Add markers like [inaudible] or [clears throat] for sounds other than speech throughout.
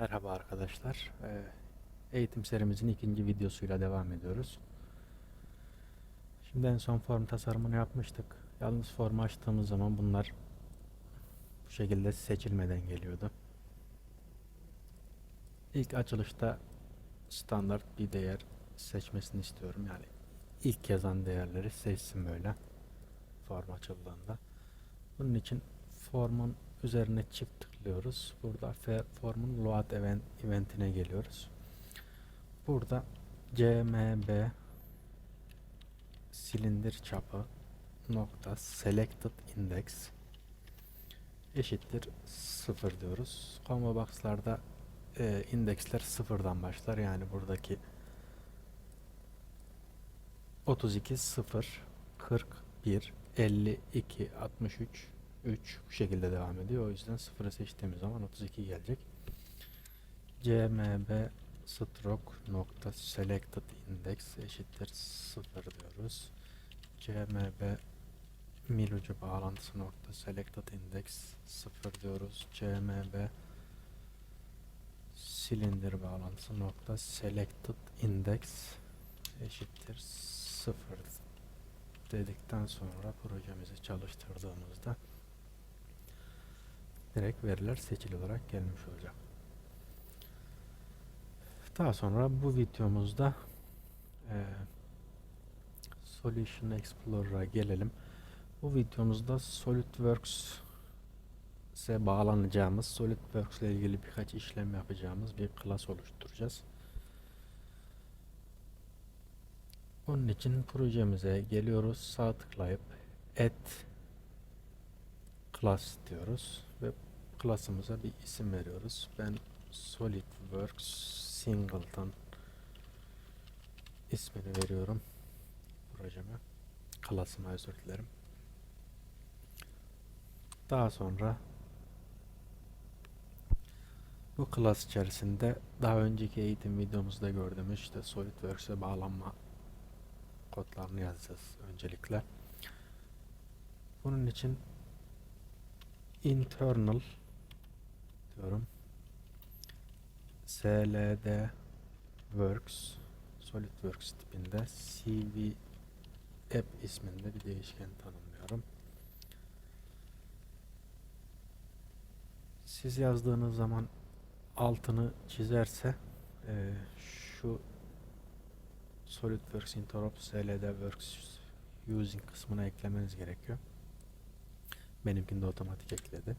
Merhaba arkadaşlar. Ee, Eğitim serimizin ikinci videosuyla devam ediyoruz. Şimdi en son form tasarımını yapmıştık. Yalnız formu açtığımız zaman bunlar bu şekilde seçilmeden geliyordu. İlk açılışta standart bir değer seçmesini istiyorum. Yani ilk yazan değerleri seçsin böyle form açıldığında. Bunun için formun üzerine çift tıklıyoruz. Burada formun load event eventine geliyoruz. Burada cmb silindir çapı nokta selected index eşittir 0 diyoruz. Combo box'larda e, indeksler sıfırdan başlar. Yani buradaki 32 0 41 52 63 3 bu şekilde devam ediyor. O yüzden 0'ı seçtiğimiz zaman 32 gelecek. cmb stroke nokta selected index eşittir 0 diyoruz. cmb mil ucu bağlantısı nokta selected index 0 diyoruz. cmb silindir bağlantısı nokta selected index eşittir 0 dedikten sonra projemizi çalıştırdığımızda direkt veriler seçili olarak gelmiş olacak. Daha sonra bu videomuzda eee Solution Explorer'a gelelim. Bu videomuzda SolidWorks'e bağlanacağımız, SolidWorks ile ilgili birkaç işlem yapacağımız bir class oluşturacağız. Onun için projemize geliyoruz. Sağ tıklayıp Add Class diyoruz ve class'ımıza bir isim veriyoruz. Ben SolidWorks Singleton ismini veriyorum projeme. Class'ıma özür dilerim. Daha sonra bu class içerisinde daha önceki eğitim videomuzda gördüğümüz işte SolidWorks'e bağlanma kodlarını yazacağız öncelikle. Bunun için internal diyorum. SLD works SolidWorks tipinde CV app isminde bir değişken tanımlıyorum. Siz yazdığınız zaman altını çizerse eee, şu SolidWorks Interrupt SLD Works Using kısmına eklemeniz gerekiyor. Benimkinde otomatik ekledi.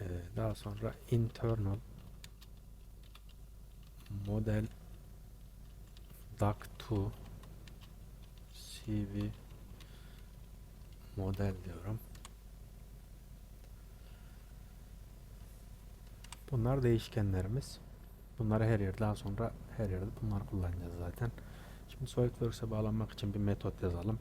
Ee, daha sonra internal model duct2 cv model diyorum. Bunlar değişkenlerimiz. Bunları her yerde daha sonra her yerde bunları kullanacağız zaten. Şimdi SolidWorks'e bağlanmak için bir metot yazalım.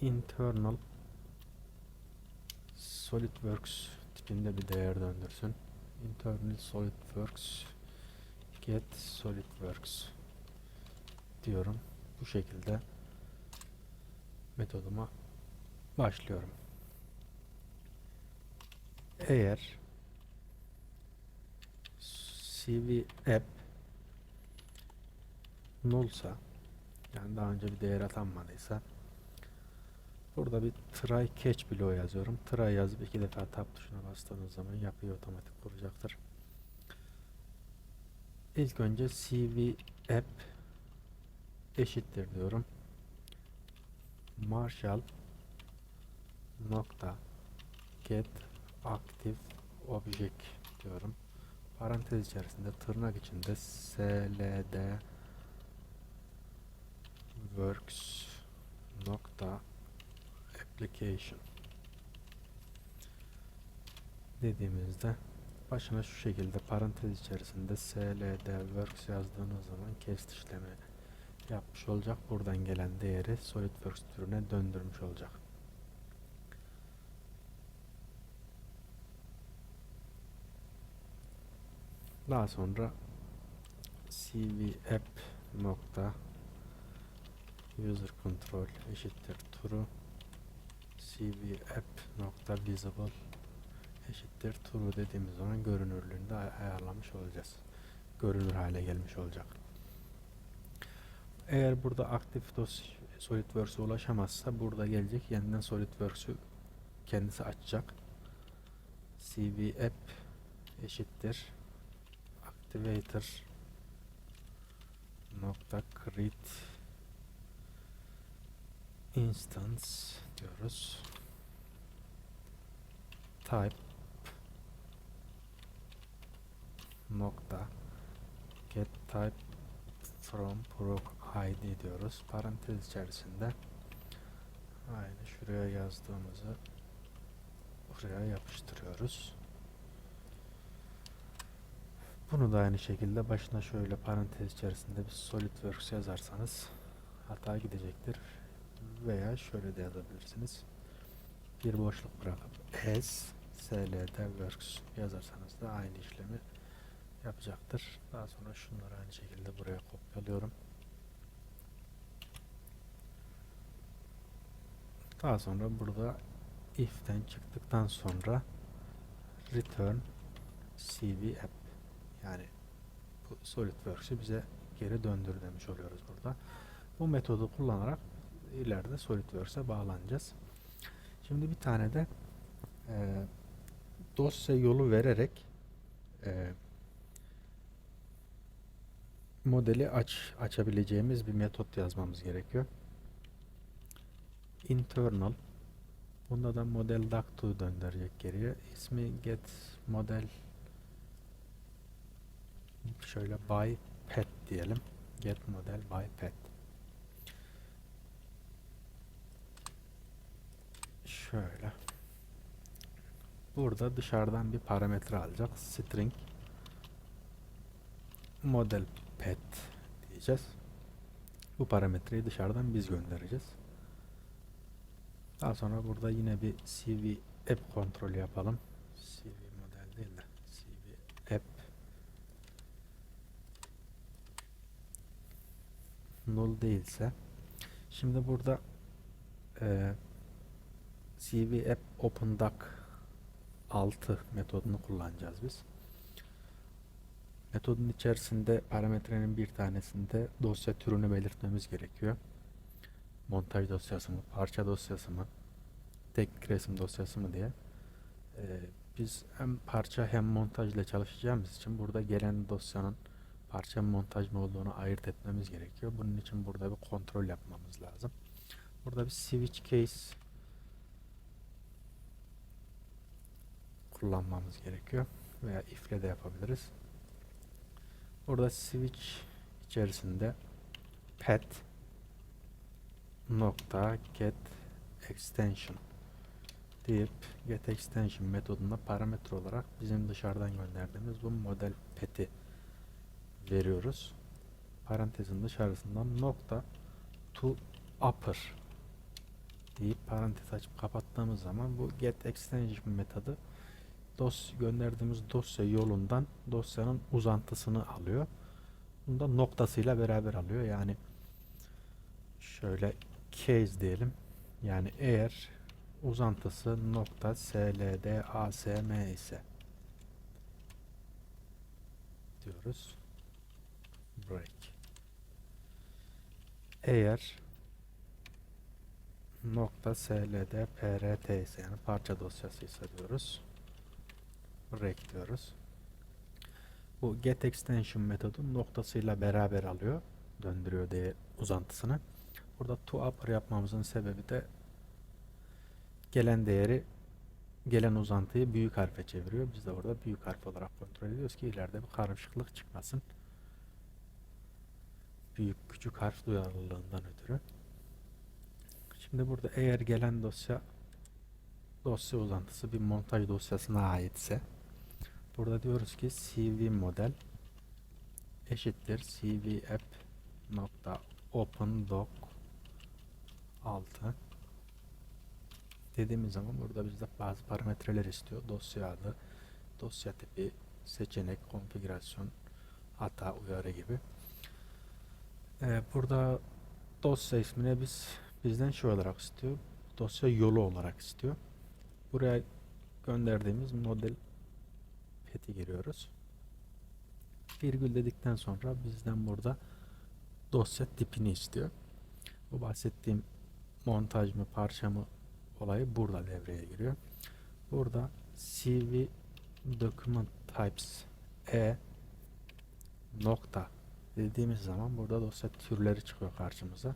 Internal SolidWorks tipinde bir değer döndürsün. Internal SolidWorks get SolidWorks diyorum. Bu şekilde metoduma başlıyorum. Eğer CV app nullsa yani daha önce bir değer atanmadıysa burada bir try catch bloğu yazıyorum. Try yazıp iki defa tab tuşuna bastığınız zaman yapıyı otomatik kuracaktır. İlk önce CV app eşittir diyorum. Marshall nokta get active object diyorum. Parantez içerisinde tırnak içinde sld works nokta application dediğimizde başına şu şekilde parantez içerisinde sld works yazdığınız zaman cast işlemi yapmış olacak. Buradan gelen değeri SolidWorks türüne döndürmüş olacak. Daha sonra cv app nokta user control eşittir true cv app nokta visible eşittir true dediğimiz zaman görünürlüğünü de ay- ayarlamış olacağız. Görünür hale gelmiş olacak. Eğer burada aktif dosya SolidWorks'e ulaşamazsa burada gelecek yeniden SolidWorks'ü kendisi açacak. CV app eşittir activator nokta create instance diyoruz. Type nokta get type from proc id diyoruz. Parantez içerisinde aynı şuraya yazdığımızı buraya yapıştırıyoruz. Bunu da aynı şekilde başına şöyle parantez içerisinde bir SolidWorks yazarsanız hata gidecektir. Veya şöyle de yazabilirsiniz. Bir boşluk bırakıp s sld works yazarsanız da aynı işlemi yapacaktır. Daha sonra şunları aynı şekilde buraya kopyalıyorum. Daha sonra burada if'ten çıktıktan sonra return cv app yani bu SolidWorks'ü bize geri döndür demiş oluyoruz burada. Bu metodu kullanarak ileride SolidWorks'e bağlanacağız. Şimdi bir tane de e, dosya yolu vererek e, modeli aç açabileceğimiz bir metot yazmamız gerekiyor. Internal Bunda da model duct'u döndürecek geriye. İsmi get model şöyle by pet diyelim. Get model by pet. Şöyle. Burada dışarıdan bir parametre alacak. String model pet diyeceğiz. Bu parametreyi dışarıdan biz göndereceğiz. Daha sonra burada yine bir CV app kontrolü yapalım. CV model değil de CV app null değilse şimdi burada e, CV app open doc 6 metodunu kullanacağız biz. Metodun içerisinde parametrenin bir tanesinde dosya türünü belirtmemiz gerekiyor. Montaj dosyası mı, parça dosyası mı, teknik resim dosyası mı diye. Ee, biz hem parça hem montaj ile çalışacağımız için burada gelen dosyanın parça montaj mı olduğunu ayırt etmemiz gerekiyor. Bunun için burada bir kontrol yapmamız lazım. Burada bir switch case kullanmamız gerekiyor veya if ile de yapabiliriz. Burada switch içerisinde pet nokta get extension deyip get extension metodunda parametre olarak bizim dışarıdan gönderdiğimiz bu model pet'i veriyoruz. Parantezin dışarısından nokta to upper deyip parantez açıp kapattığımız zaman bu get extension metodu dos gönderdiğimiz dosya yolundan dosyanın uzantısını alıyor. Bunu da noktasıyla beraber alıyor. Yani şöyle case diyelim. Yani eğer uzantısı nokta sld asm ise diyoruz. Break. Eğer nokta sld prt ise yani parça dosyası ise diyoruz. Break diyoruz. Bu get extension metodu noktasıyla beraber alıyor. Döndürüyor diye uzantısını. Burada to upper yapmamızın sebebi de gelen değeri gelen uzantıyı büyük harfe çeviriyor. Biz de orada büyük harf olarak kontrol ediyoruz ki ileride bir karışıklık çıkmasın. Büyük küçük harf duyarlılığından ötürü. Şimdi burada eğer gelen dosya dosya uzantısı bir montaj dosyasına aitse burada diyoruz ki cv model eşittir cv app nokta open doc 6 dediğimiz zaman burada bizde bazı parametreler istiyor. Dosya adı, dosya tipi, seçenek, konfigürasyon, hata, uyarı gibi. Ee, burada dosya ismine biz bizden şey olarak istiyor. Dosya yolu olarak istiyor. Buraya gönderdiğimiz model peti giriyoruz. Virgül dedikten sonra bizden burada dosya tipini istiyor. Bu bahsettiğim montaj mı parça mı olayı burada devreye giriyor. Burada CV document types e nokta dediğimiz zaman burada dosya türleri çıkıyor karşımıza.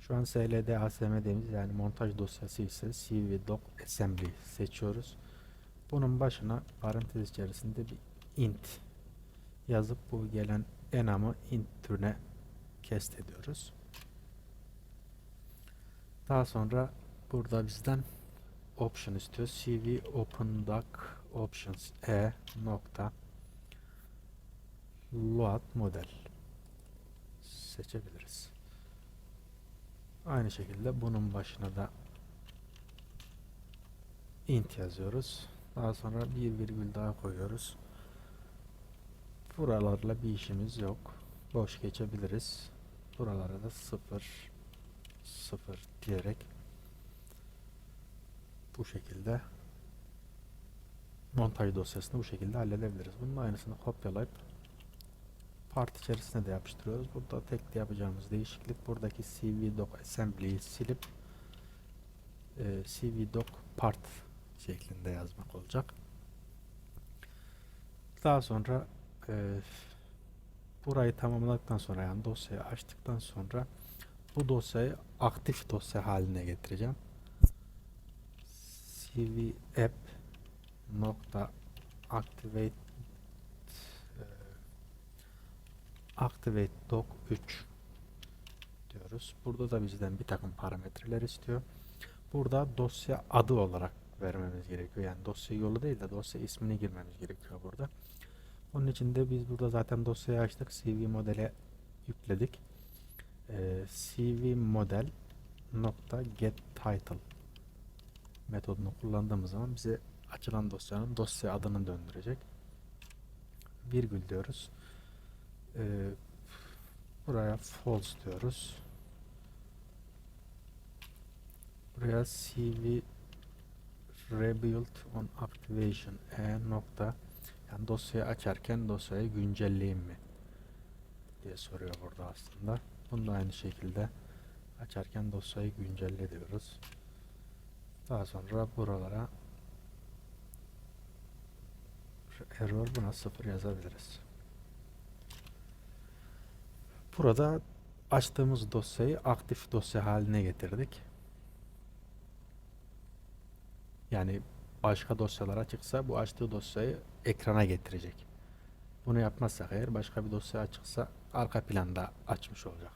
Şu an SLD ASM dediğimiz yani montaj dosyası ise CV doc assembly seçiyoruz. Bunun başına parantez içerisinde bir int yazıp bu gelen enamı int türüne kest ediyoruz. Daha sonra burada bizden option istiyor. CV open doc options e nokta load model seçebiliriz. Aynı şekilde bunun başına da int yazıyoruz. Daha sonra bir virgül daha koyuyoruz. Buralarla bir işimiz yok. Boş geçebiliriz. Buralara da 0 0 diyerek bu şekilde montaj dosyasını bu şekilde halledebiliriz. Bunun aynısını kopyalayıp part içerisine de yapıştırıyoruz. Burada tek de yapacağımız değişiklik buradaki CV doc assembly'yi silip e, CV doc part şeklinde yazmak olacak. Daha sonra e, burayı tamamladıktan sonra yani dosyayı açtıktan sonra bu dosyayı aktif dosya haline getireceğim. CV app nokta activate e, activate doc 3 diyoruz. Burada da bizden bir takım parametreler istiyor. Burada dosya adı olarak vermemiz gerekiyor. Yani dosya yolu değil de dosya ismini girmemiz gerekiyor burada. Onun için de biz burada zaten dosyayı açtık. CV modele yükledik. Ee, CV model nokta get title metodunu kullandığımız zaman bize açılan dosyanın dosya adını döndürecek. Virgül diyoruz. Ee, buraya false diyoruz. Buraya CV rebuild on activation e nokta yani dosyayı açarken dosyayı güncelleyeyim mi diye soruyor burada aslında. Bunu da aynı şekilde açarken dosyayı güncelle diyoruz. Daha sonra buralara şu error buna sıfır yazabiliriz. Burada açtığımız dosyayı aktif dosya haline getirdik. Yani başka dosyalar açıksa bu açtığı dosyayı ekrana getirecek. Bunu yapmazsak eğer başka bir dosya açıksa arka planda açmış olacak.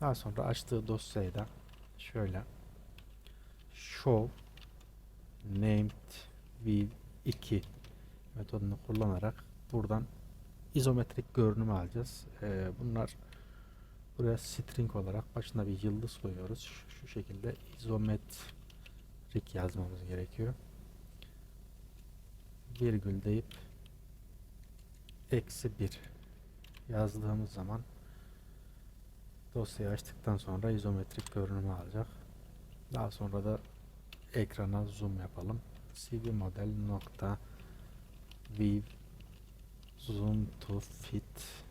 Daha sonra açtığı dosyayı da şöyle show named view 2 metodunu kullanarak buradan izometrik görünümü alacağız. Ee, bunlar buraya string olarak başına bir yıldız koyuyoruz. Şu, şu şekilde izometrik yazmamız gerekiyor. Virgül deyip eksi 1 yazdığımız zaman dosyayı açtıktan sonra izometrik görünümü alacak. Daha sonra da ekrana zoom yapalım. CV model nokta view zoom to fit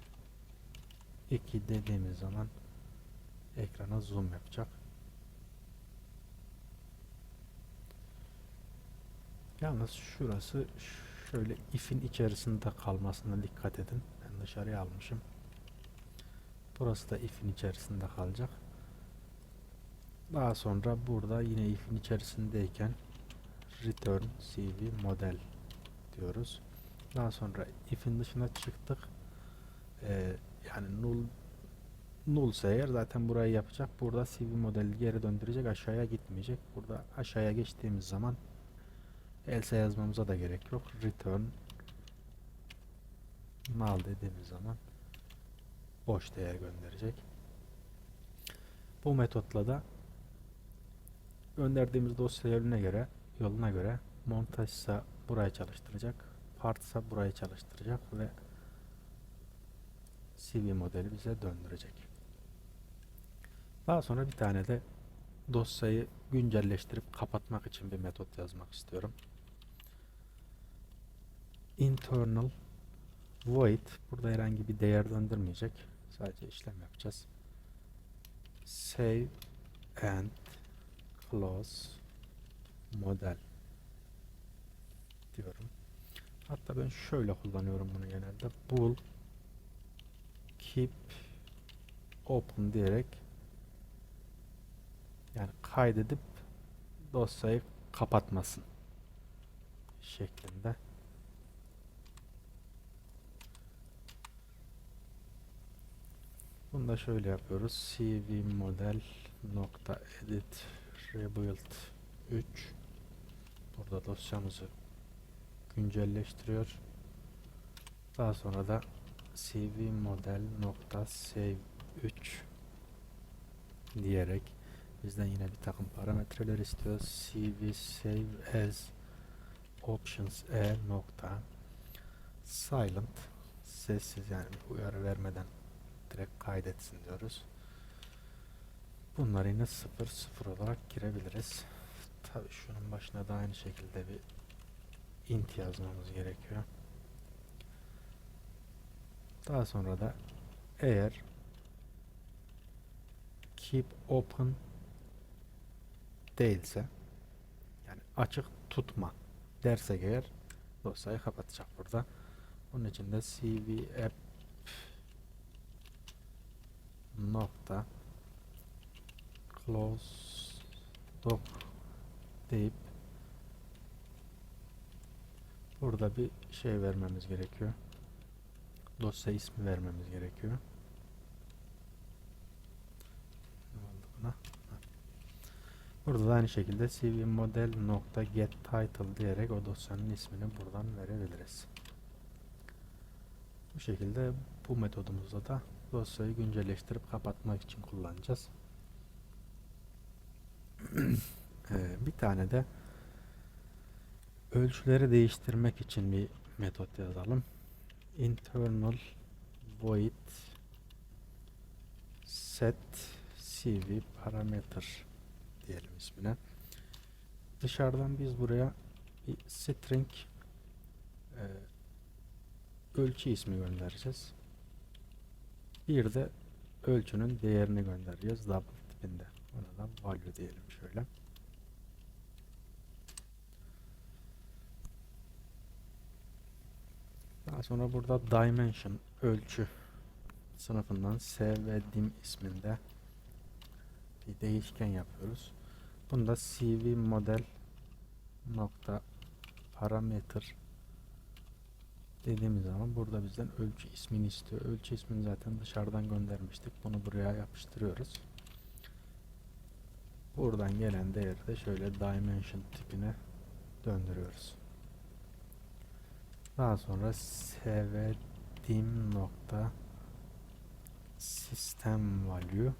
2 dediğimiz zaman ekrana zoom yapacak. Yalnız şurası şöyle if'in içerisinde kalmasına dikkat edin. Ben dışarıya almışım. Burası da if'in içerisinde kalacak. Daha sonra burada yine if'in içerisindeyken return cv model diyoruz. Daha sonra if'in dışına çıktık. Ee, yani null nullsa eğer zaten burayı yapacak. Burada cv modeli geri döndürecek. Aşağıya gitmeyecek. Burada aşağıya geçtiğimiz zaman else yazmamıza da gerek yok. Return null dediğimiz zaman boş değer gönderecek. Bu metotla da gönderdiğimiz dosya yoluna göre yoluna göre montajsa burayı çalıştıracak, partsa burayı çalıştıracak ve CV modeli bize döndürecek. Daha sonra bir tane de dosyayı güncelleştirip kapatmak için bir metot yazmak istiyorum. Internal void burada herhangi bir değer döndürmeyecek. Sadece işlem yapacağız. Save and close model diyorum. Hatta ben şöyle kullanıyorum bunu genelde. Bool keep open diyerek yani kaydedip dosyayı kapatmasın şeklinde. Bunu da şöyle yapıyoruz. cv model nokta edit rebuild 3 burada dosyamızı güncelleştiriyor. Daha sonra da cv model nokta save 3 diyerek bizden yine bir takım parametreler istiyor. cv save as options e nokta silent sessiz yani uyarı vermeden direkt kaydetsin diyoruz. Bunları yine 0 0 olarak girebiliriz. Tabi şunun başına da aynı şekilde bir int yazmamız gerekiyor. Daha sonra da eğer keep open değilse yani açık tutma dersek eğer dosyayı kapatacak burada. Bunun için de cv app nokta close doc deyip burada bir şey vermemiz gerekiyor. Dosya ismi vermemiz gerekiyor. Burada da aynı şekilde cv model nokta get title diyerek o dosyanın ismini buradan verebiliriz. Bu şekilde bu metodumuzda da dosyayı güncelleştirip kapatmak için kullanacağız. [clears throat] Ee, bir tane de ölçüleri değiştirmek için bir metot yazalım. Internal void set cv parameter diyelim ismine. Dışarıdan biz buraya bir string e, ölçü ismi göndereceğiz. Bir de ölçünün değerini göndereceğiz double tipinde. Ona da value diyelim şöyle. Daha sonra burada dimension ölçü sınıfından s ve dim isminde bir değişken yapıyoruz. Bunda cv model nokta parameter dediğimiz zaman burada bizden ölçü ismini istiyor. Ölçü ismini zaten dışarıdan göndermiştik. Bunu buraya yapıştırıyoruz. Buradan gelen değeri de şöyle dimension tipine döndürüyoruz. Daha sonra sevdim nokta system value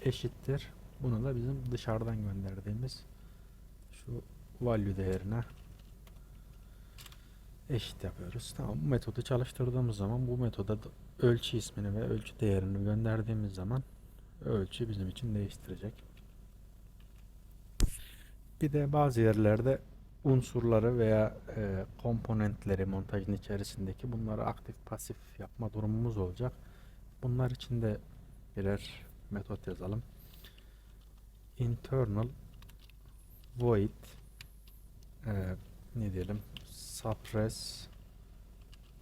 eşittir. Bunu da bizim dışarıdan gönderdiğimiz şu value değerine eşit yapıyoruz. Tamam bu metodu çalıştırdığımız zaman bu metoda da ölçü ismini ve ölçü değerini gönderdiğimiz zaman ölçü bizim için değiştirecek. Bir de bazı yerlerde unsurları veya e, komponentleri montajın içerisindeki bunları aktif pasif yapma durumumuz olacak. Bunlar için de birer metot yazalım. Internal void e, ne diyelim suppress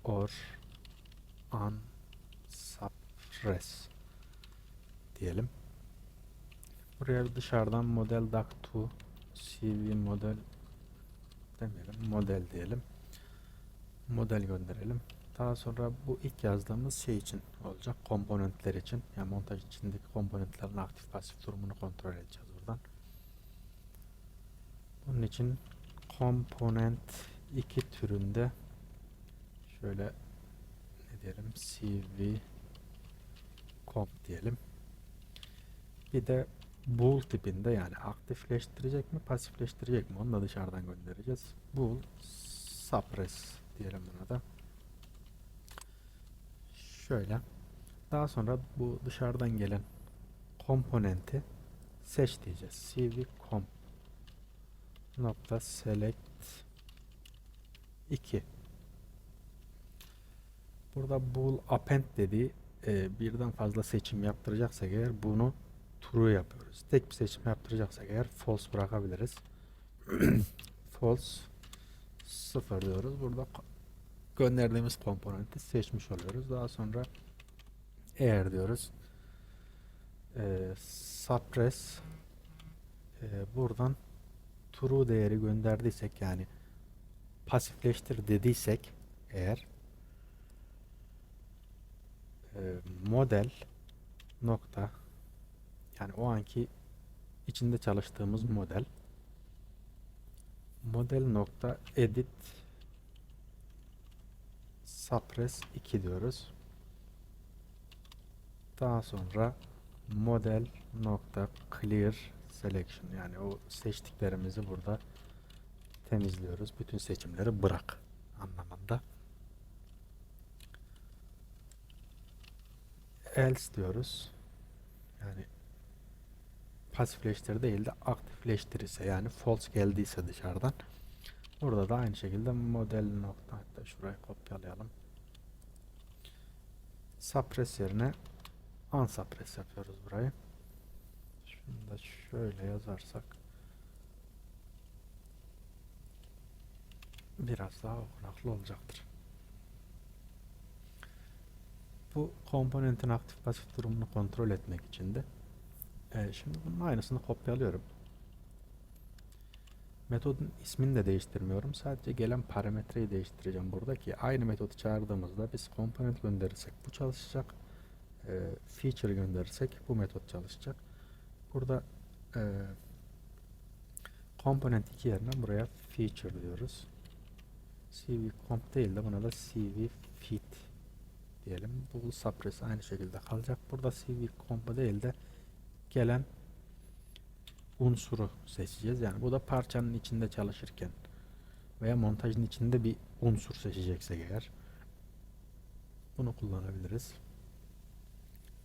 or unsuppress diyelim. Buraya dışarıdan model doc2 cv model demeyelim model diyelim. Model gönderelim. Daha sonra bu ilk yazdığımız şey için olacak. Komponentler için. Yani montaj içindeki komponentlerin aktif pasif durumunu kontrol edeceğiz buradan. Bunun için komponent 2 türünde şöyle ne diyelim cv comp diyelim. Bir de bool tipinde yani aktifleştirecek mi pasifleştirecek mi onu da dışarıdan göndereceğiz. Bool suppress diyelim buna da. Şöyle. Daha sonra bu dışarıdan gelen komponenti seç diyeceğiz. cv comp nokta select 2 Burada bool append dediği e, birden fazla seçim yaptıracaksak eğer bunu true yapıyoruz. Tek bir seçim yaptıracaksak eğer false bırakabiliriz. [clears throat] false 0 diyoruz. Burada gönderdiğimiz komponenti seçmiş oluyoruz. Daha sonra eğer diyoruz e, suppress e, buradan true değeri gönderdiysek yani pasifleştir dediysek eğer e, model nokta yani o anki içinde çalıştığımız model model nokta edit suppress 2 diyoruz. Daha sonra model nokta clear selection yani o seçtiklerimizi burada temizliyoruz. Bütün seçimleri bırak anlamında. Else diyoruz. Yani pasifleştir değil de aktifleştirirse yani false geldiyse dışarıdan. Burada da aynı şekilde model nokta hatta şurayı kopyalayalım. Suppress yerine unsuppress yapıyoruz burayı. Şunu da şöyle yazarsak biraz daha okunaklı olacaktır. Bu komponentin aktif pasif durumunu kontrol etmek için de e, şimdi bunun aynısını kopyalıyorum. Metodun ismini de değiştirmiyorum. Sadece gelen parametreyi değiştireceğim burada ki aynı metodu çağırdığımızda biz komponent gönderirsek bu çalışacak. E, feature gönderirsek bu metot çalışacak. Burada e, komponent 2 yerine buraya feature diyoruz. CV comp değil de buna da CV fit diyelim. Bu suppress aynı şekilde kalacak. Burada CV compa değil de gelen unsuru seçeceğiz. Yani bu da parçanın içinde çalışırken veya montajın içinde bir unsur seçeceksek eğer bunu kullanabiliriz.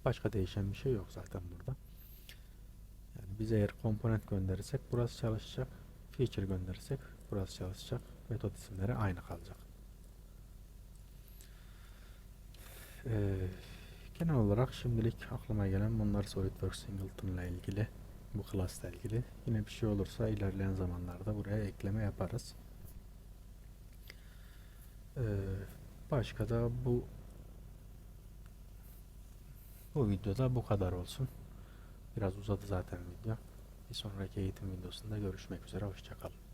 Başka değişen bir şey yok zaten burada. Yani biz eğer komponent gönderirsek burası çalışacak. Feature gönderirsek burası çalışacak. Metot isimleri aynı kalacak. Ee, genel olarak şimdilik aklıma gelen bunlar SolidWorks Singleton ile ilgili bu class'la ilgili. Yine bir şey olursa ilerleyen zamanlarda buraya ekleme yaparız. Ee, başka da bu bu videoda bu kadar olsun. Biraz uzadı zaten video. Bir sonraki eğitim videosunda görüşmek üzere. Hoşçakalın.